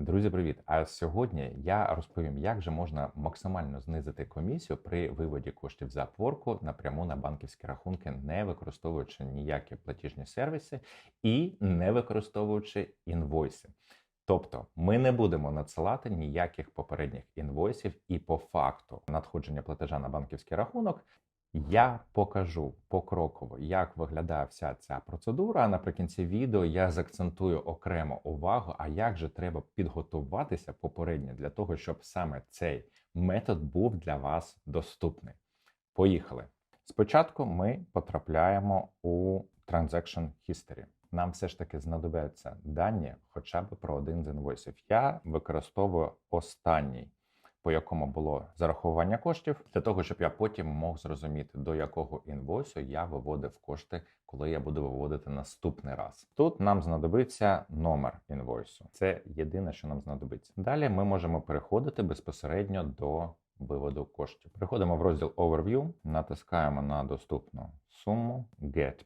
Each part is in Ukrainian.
Друзі, привіт! А сьогодні я розповім, як же можна максимально знизити комісію при виводі коштів за порку напряму на банківські рахунки, не використовуючи ніякі платіжні сервіси і не використовуючи інвойси. Тобто ми не будемо надсилати ніяких попередніх інвойсів, і по факту надходження платежа на банківський рахунок я покажу покроково, як виглядає вся ця процедура. Наприкінці відео я заакцентую окремо увагу, а як же треба підготуватися попередньо для того, щоб саме цей метод був для вас доступний. Поїхали. Спочатку ми потрапляємо у Transaction History. Нам все ж таки знадобляться дані хоча б про один з інвойсів. Я використовую останній по якому було зарахування коштів, для того, щоб я потім мог зрозуміти, до якого інвойсу я виводив кошти, коли я буду виводити наступний раз. Тут нам знадобиться номер інвойсу. Це єдине, що нам знадобиться. Далі ми можемо переходити безпосередньо до виводу коштів. Переходимо в розділ Overview, натискаємо на доступну суму, Get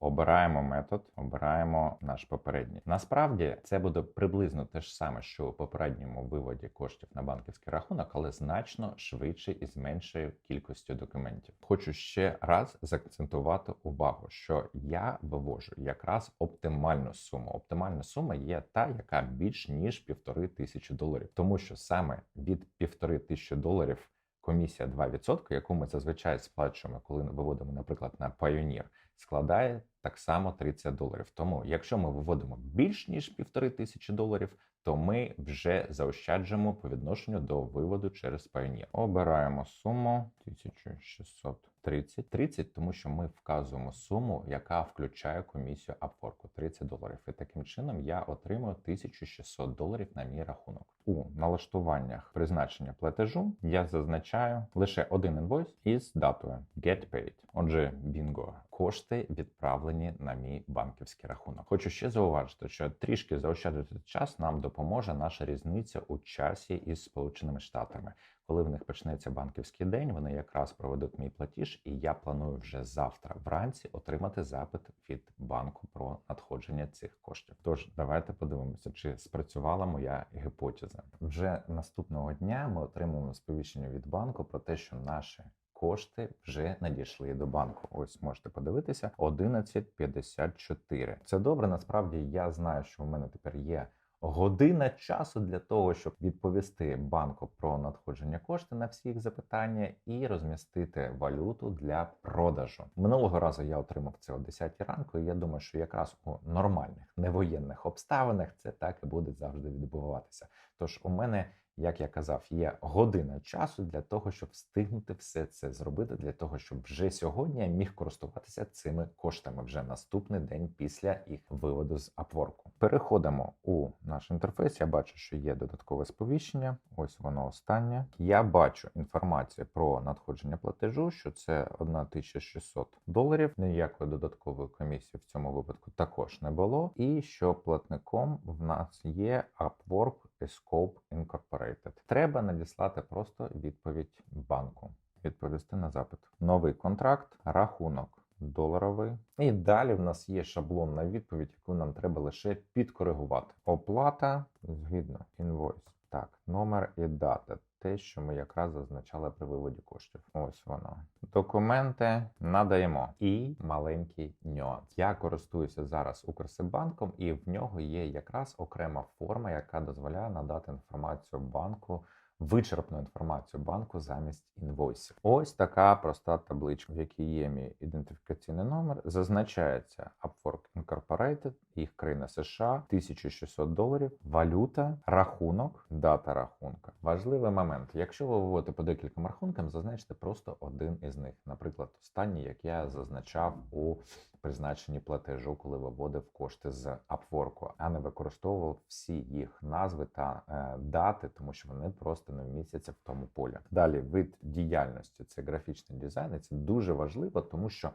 обираємо метод, обираємо наш попередній. Насправді це буде приблизно те ж саме, що у попередньому виводі коштів на банківський рахунок, але значно швидше і з меншою кількістю документів. Хочу ще раз заакцентувати увагу, що я вивожу якраз оптимальну суму. Оптимальна сума є та, яка більш ніж півтори тисячі доларів, тому що саме від півтори тисячі доларів комісія 2%, яку ми зазвичай сплачуємо, коли виводимо, наприклад, на Pioneer, складає так само 30 доларів. Тому, якщо ми виводимо більш ніж півтори тисячі доларів, то ми вже заощаджуємо по відношенню до виводу через Pioneer. Обираємо суму 1600 30, 30, тому що ми вказуємо суму, яка включає комісію Upwork 30 доларів. І таким чином я отримую 1600 доларів на мій рахунок. У налаштуваннях призначення платежу я зазначаю лише один інвойс із датою Get Paid. Отже, бінго, кошти відправлені на мій банківський рахунок. Хочу ще зауважити, що трішки заощаджувати час нам допоможе наша різниця у часі із Сполученими Штатами. Коли в них почнеться банківський день, вони якраз проведуть мій платіж, і я планую вже завтра вранці отримати запит від банку про надходження цих коштів. Тож давайте подивимося, чи спрацювала моя гіпотеза. Вже наступного дня ми отримуємо сповіщення від банку про те, що наші Кошти вже надійшли до банку. Ось можете подивитися 11.54. Це добре. Насправді я знаю, що в мене тепер є година часу для того, щоб відповісти банку про надходження коштів на всі їх запитання і розмістити валюту для продажу. Минулого разу я отримав це о 10 ранку, і я думаю, що якраз у нормальних невоєнних обставинах це так і буде завжди відбуватися. Тож у мене як я казав, є година часу для того, щоб встигнути все це зробити, для того, щоб вже сьогодні я міг користуватися цими коштами вже наступний день після їх виводу з Upwork. Переходимо у наш інтерфейс. Я бачу, що є додаткове сповіщення. Ось воно останнє. Я бачу інформацію про надходження платежу, що це 1600 доларів. Ніякої додаткової комісії в цьому випадку також не було. І що платником в нас є Upwork Scope Incorporated. Треба надіслати просто відповідь банку, відповісти на запит. Новий контракт, рахунок. Доларовий. І далі в нас є шаблонна відповідь, яку нам треба лише підкоригувати. Оплата згідно інвойс. Так, номер і дата. Те, що ми якраз зазначали при виводі коштів. Ось воно. Документи надаємо. І маленький нюанс. Я користуюся зараз Укрсибанком, і в нього є якраз окрема форма, яка дозволяє надати інформацію банку вичерпну інформацію банку замість інвойсів. Ось така проста табличка, в якій є мій ідентифікаційний номер. Зазначається Upwork Incorporated, їх країна США, 1600 доларів, валюта, рахунок, дата рахунка. Важливий момент. Якщо ви виводите по декільком рахункам, зазначте просто один із них. Наприклад, останній, як я зазначав у призначенні платежу, коли виводив кошти з Upwork, а не використовував всі їх назви та е, дати, тому що вони просто не вмістяться в тому полі. Далі вид діяльності це графічний дизайн. і Це дуже важливо, тому що.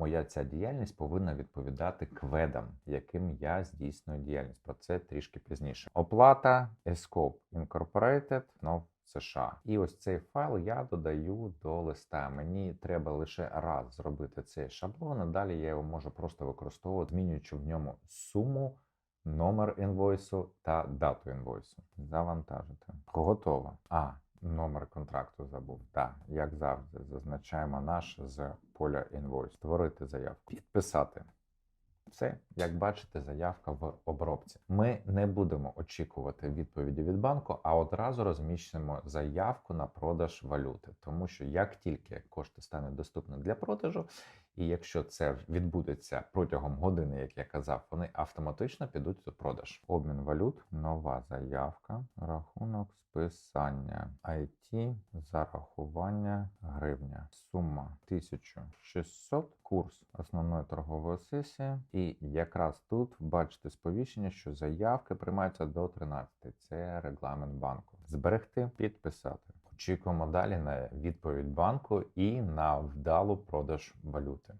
Моя ця діяльність повинна відповідати кведам, яким я здійснюю діяльність. Про це трішки пізніше. Оплата Escope Incorporated, ну, США. І ось цей файл я додаю до листа. Мені треба лише раз зробити цей шаблон, а далі я його можу просто використовувати, змінюючи в ньому суму номер інвойсу та дату інвойсу. Завантажити. Готово. А, номер контракту забув. Так, як завжди, зазначаємо наш з поля інвойс. Створити заявку. Підписати. Все, як бачите, заявка в обробці. Ми не будемо очікувати відповіді від банку, а одразу розміщуємо заявку на продаж валюти. Тому що як тільки кошти стануть доступні для продажу, і якщо це відбудеться протягом години, як я казав, вони автоматично підуть у продаж. Обмін валют, нова заявка, рахунок списання IT, зарахування гривня, сума 1600, курс основної торгової сесії. І якраз тут бачите сповіщення, що заявки приймаються до 13. Це регламент банку. Зберегти, підписати. Очікуємо далі на відповідь банку і на вдалу продаж валюти.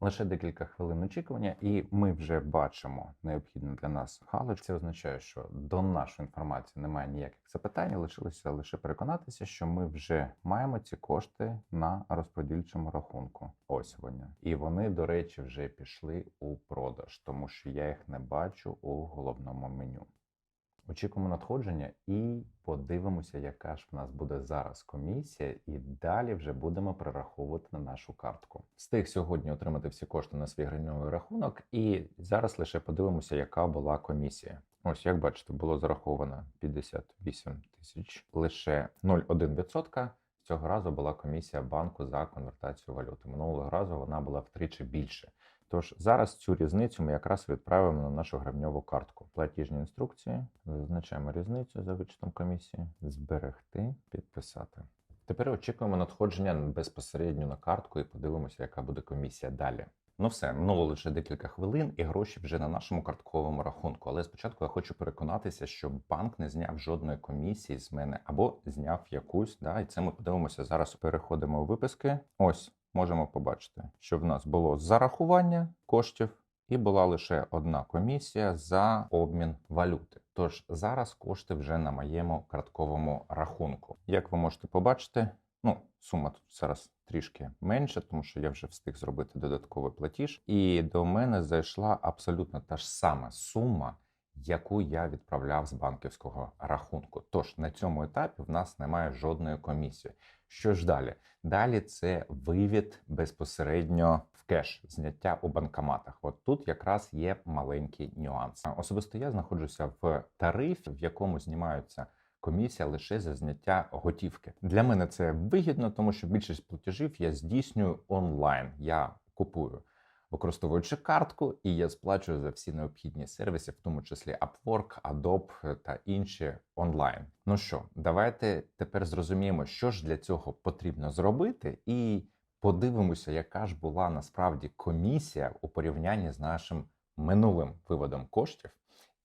Лише декілька хвилин очікування, і ми вже бачимо необхідну для нас галочку. Це означає, що до нашої інформації немає ніяких запитань. Лишилося лише переконатися, що ми вже маємо ці кошти на розподільчому рахунку. Ось вони, і вони, до речі, вже пішли у продаж, тому що я їх не бачу у головному меню. Очікуємо надходження і подивимося, яка ж в нас буде зараз комісія, і далі вже будемо перераховувати на нашу картку. Встиг сьогодні отримати всі кошти на свій гривневий рахунок, і зараз лише подивимося, яка була комісія. Ось як бачите, було зараховано 58 тисяч, лише 0,1%. Цього разу була комісія банку за конвертацію валюти. Минулого разу вона була втричі більше. Тож зараз цю різницю ми якраз відправимо на нашу гривневу картку. Платіжні інструкції, зазначаємо різницю за вичетом комісії, зберегти, підписати. Тепер очікуємо надходження безпосередньо на картку і подивимося, яка буде комісія далі. Ну все, минуло лише декілька хвилин, і гроші вже на нашому картковому рахунку. Але спочатку я хочу переконатися, що банк не зняв жодної комісії з мене або зняв якусь. Да, І це ми подивимося зараз. Переходимо у виписки. Ось можемо побачити, що в нас було зарахування коштів, і була лише одна комісія за обмін валюти. Тож зараз кошти вже на моєму картковому рахунку. Як ви можете побачити, ну сума тут зараз трішки менше, тому що я вже встиг зробити додатковий платіж, і до мене зайшла абсолютно та ж сама сума. Яку я відправляв з банківського рахунку. Тож на цьому етапі в нас немає жодної комісії. Що ж далі? Далі це вивід безпосередньо в кеш, зняття у банкоматах. От тут якраз є маленький нюанс. Особисто я знаходжуся в тарифі, в якому знімаються. Комісія лише за зняття готівки. Для мене це вигідно, тому що більшість платежів я здійснюю онлайн. Я купую використовуючи картку, і я сплачую за всі необхідні сервіси, в тому числі Upwork, Adobe та інші онлайн. Ну що, давайте тепер зрозуміємо, що ж для цього потрібно зробити, і подивимося, яка ж була насправді комісія у порівнянні з нашим минулим виводом коштів.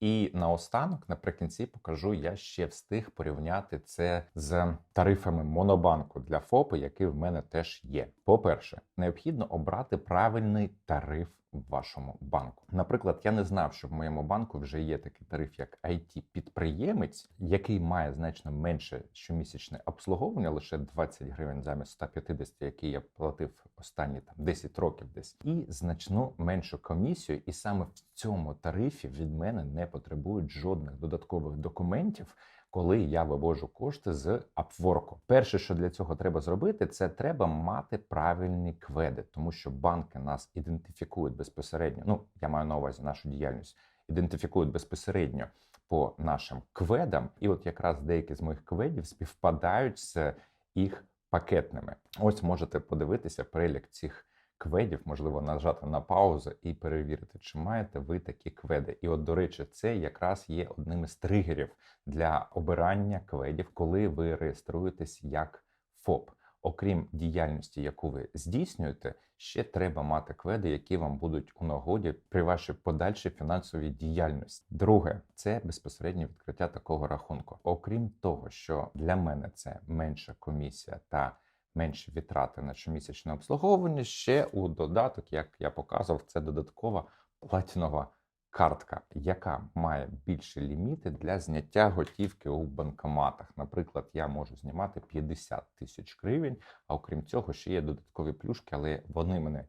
І наостанок, наприкінці, покажу, я ще встиг порівняти це з тарифами Монобанку для ФОПи, які в мене теж є. По-перше, необхідно обрати правильний тариф в вашому банку. Наприклад, я не знав, що в моєму банку вже є такий тариф, як it підприємець який має значно менше щомісячне обслуговування, лише 20 гривень замість 150, який я платив останні там 10 років, десь і значно меншу комісію. І саме в цьому тарифі від мене не потребують жодних додаткових документів коли я вивожу кошти з Upwork. Перше, що для цього треба зробити, це треба мати правильні кведи, тому що банки нас ідентифікують безпосередньо. Ну я маю на увазі нашу діяльність, ідентифікують безпосередньо по нашим кведам, і от якраз деякі з моїх кведів співпадають з їх пакетними. Ось можете подивитися перелік цих кведів, можливо, нажати на паузу і перевірити, чи маєте ви такі кведи. І, от, до речі, це якраз є одним із тригерів для обирання кведів, коли ви реєструєтесь як ФОП. Окрім діяльності, яку ви здійснюєте, ще треба мати кведи, які вам будуть у нагоді при вашій подальшій фінансовій діяльності. Друге, це безпосереднє відкриття такого рахунку. Окрім того, що для мене це менша комісія та менші витрати на щомісячне обслуговування. Ще у додаток, як я показував, це додаткова платінова картка, яка має більші ліміти для зняття готівки у банкоматах. Наприклад, я можу знімати 50 тисяч гривень, а окрім цього, ще є додаткові плюшки, але вони мене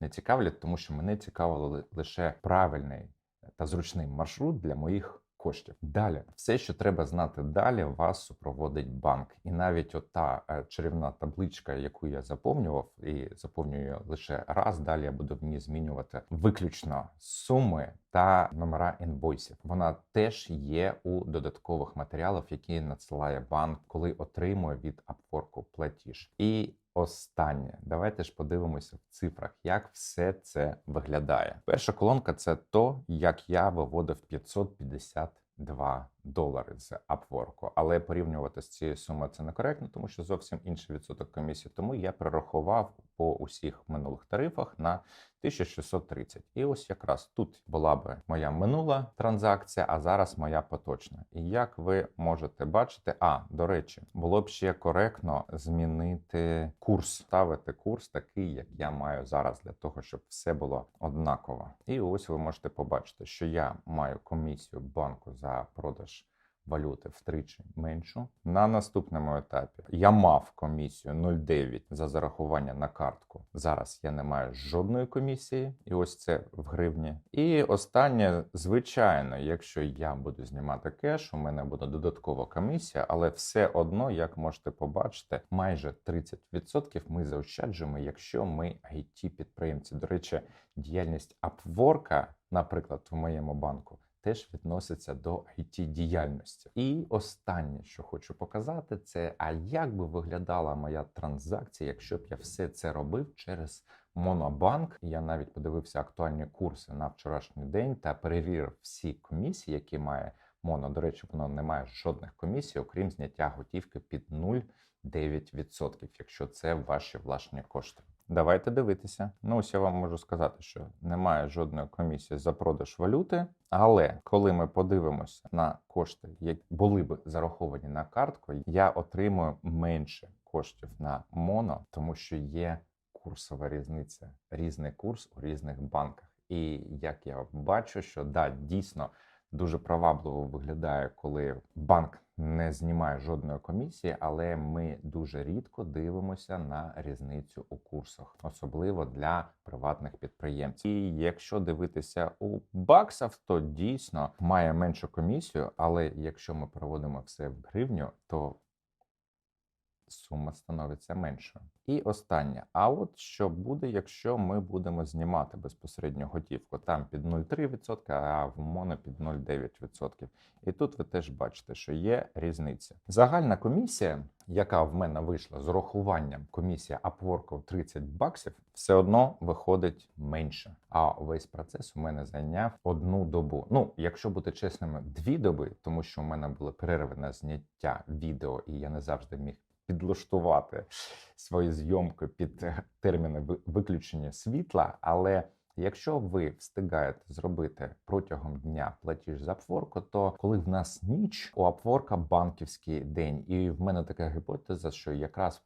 не цікавлять, тому що мене цікавило лише правильний та зручний маршрут для моїх коштів. Далі, все, що треба знати далі, вас супроводить банк. І навіть ота е, чарівна табличка, яку я заповнював, і заповнюю лише раз. Далі я буду в ній змінювати виключно суми та номера інвойсів. Вона теж є у додаткових матеріалах, які надсилає банк, коли отримує від Upwork платіж. І Останнє, давайте ж подивимося в цифрах, як все це виглядає. Перша колонка це то, як я виводив 552 долари з Upwork. але порівнювати з цією сумою це некоректно, тому що зовсім інший відсоток комісії. Тому я перерахував по усіх минулих тарифах на 1630. І ось якраз тут була би моя минула транзакція, а зараз моя поточна. І як ви можете бачити, а до речі, було б ще коректно змінити курс, ставити курс такий, як я маю зараз, для того, щоб все було однаково. І ось ви можете побачити, що я маю комісію банку за продаж валюти втричі меншу. На наступному етапі я мав комісію 0,9 за зарахування на картку. Зараз я не маю жодної комісії, і ось це в гривні. І останнє, звичайно, якщо я буду знімати кеш, у мене буде додаткова комісія, але все одно, як можете побачити, майже 30% ми заощаджуємо, якщо ми it підприємці. До речі, діяльність Upwork, наприклад, в моєму банку теж відноситься до it діяльності. І останнє, що хочу показати, це а як би виглядала моя транзакція, якщо б я все це робив через Монобанк. Я навіть подивився актуальні курси на вчорашній день та перевірив всі комісії, які має Моно. До речі, воно не має жодних комісій, окрім зняття готівки під 0,9%, якщо це ваші власні кошти. Давайте дивитися. Ну, ось я вам можу сказати, що немає жодної комісії за продаж валюти. Але коли ми подивимося на кошти, які були б зараховані на картку, я отримую менше коштів на моно, тому що є курсова різниця, різний курс у різних банках. І як я бачу, що да, дійсно дуже привабливо виглядає, коли банк не знімає жодної комісії, але ми дуже рідко дивимося на різницю у курсах, особливо для приватних підприємців. І якщо дивитися у баксах, то дійсно має меншу комісію. Але якщо ми проводимо все в гривню, то сума становиться меншою. І останнє. А от що буде, якщо ми будемо знімати безпосередньо готівку? Там під 0,3%, а в моно під 0,9%. І тут ви теж бачите, що є різниця. Загальна комісія, яка в мене вийшла з урахуванням комісія Upwork 30 баксів, все одно виходить менше. А весь процес у мене зайняв одну добу. Ну, якщо бути чесними, дві доби, тому що у мене були перерви на зняття відео, і я не завжди міг підлаштувати свої зйомки під е, терміни виключення світла. Але якщо ви встигаєте зробити протягом дня платіж за Апворку, то коли в нас ніч у Апворка банківський день, і в мене така гіпотеза, що якраз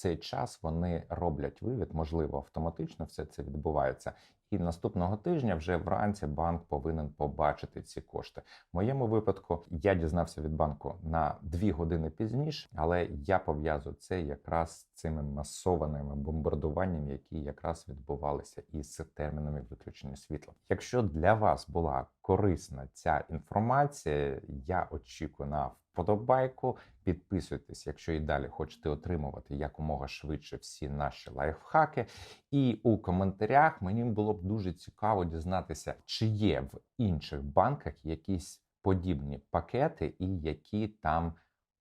цей час вони роблять вивід, можливо, автоматично все це відбувається, і наступного тижня вже вранці банк повинен побачити ці кошти. В моєму випадку я дізнався від банку на дві години пізніше, але я пов'язую це якраз з цими масованими бомбардуваннями, які якраз відбувалися із термінами виключення світла. Якщо для вас була корисна ця інформація, я очікую на вподобайку. Підписуйтесь, якщо і далі хочете отримувати якомога швидше всі наші лайфхаки. І у коментарях мені було б дуже цікаво дізнатися, чи є в інших банках якісь подібні пакети і які там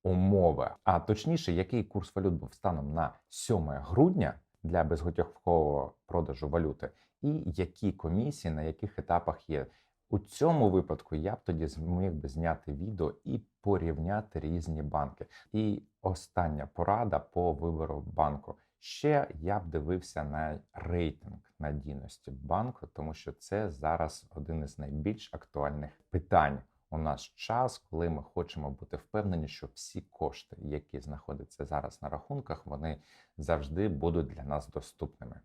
умови. А точніше, який курс валют був станом на 7 грудня для безготівкового продажу валюти, і які комісії на яких етапах є. У цьому випадку я б тоді зміг би зняти відео і порівняти різні банки. І остання порада по вибору банку. Ще я б дивився на рейтинг надійності банку, тому що це зараз один із найбільш актуальних питань. У нас час, коли ми хочемо бути впевнені, що всі кошти, які знаходяться зараз на рахунках, вони завжди будуть для нас доступними.